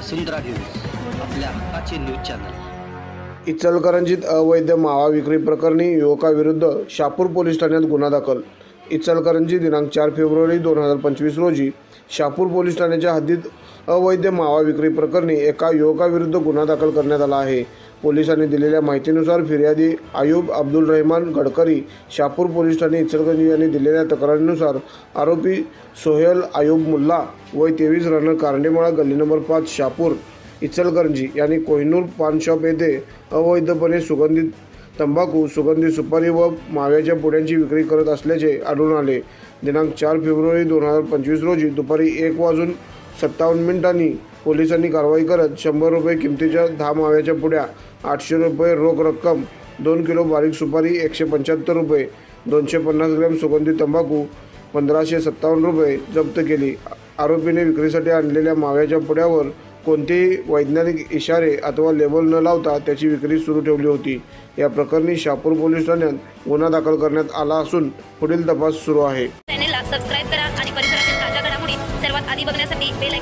वसुंधरा news आपल्या हक्काचे news channel. इचलकरंजीत अवैध मावा विक्री प्रकरणी युवकाविरुद्ध शापूर पोलीस ठाण्यात गुन्हा दाखल इचलकरंजी दिनांक चार फेब्रुवारी दोन हजार पंचवीस रोजी शापूर पोलीस ठाण्याच्या हद्दीत अवैध मावा विक्री प्रकरणी एका युवकाविरुद्ध गुन्हा दाखल करण्यात आला आहे. पोलिसांनी दिलेल्या माहितीनुसार फिर्यादी आयुब अब्दुल रहमान गडकरी शापूर पोलीस ठाणे इचलकरंजी यांनी दिलेल्या तक्रारीनुसार आरोपी सोहेल आयुब मुल्ला वय तेवीस राहणार कारंडेमाळा गल्ली नंबर पाच शापूर इचलकरंजी यांनी कोहिनूर पान शॉप येथे अवैधपणे सुगंधित तंबाखू सुगंधी सुपारी व माव्याच्या पुड्यांची विक्री करत असल्याचे आढळून आले. दिनांक चार फेब्रुवारी दोन हजार पंचवीस रोजी दुपारी एक वाजून सत्तावन्न मिनिटांनी पोलिसांनी कारवाई करत शंभर रुपये किमतीच्या दहा माव्याच्या पुड्या आठशे रुपये रोख रक्कम दोन किलो बारीक सुपारी एकशे पंच्याहत्तर रुपये दोनशे पन्नास ग्रॅम सुगंधी तंबाखू पंधराशे सत्तावन्न रुपये जप्त केली. आरोपीने विक्रीसाठी आणलेल्या माव्याच्या पुड्यावर कोणतेही वैज्ञानिक इशारे अथवा लेबल न लावता त्याची विक्री सुरू ठेवली होती. या प्रकरणी शापूर पोलीस ठाण्यात गुन्हा दाखल करण्यात आला असून पुढील तपास सुरू आहे. चॅनेलला सबस्क्राईब करा आणि परिसरातील ताज्या घडामोडी सर्वात आधी बघण्यासाठी बेल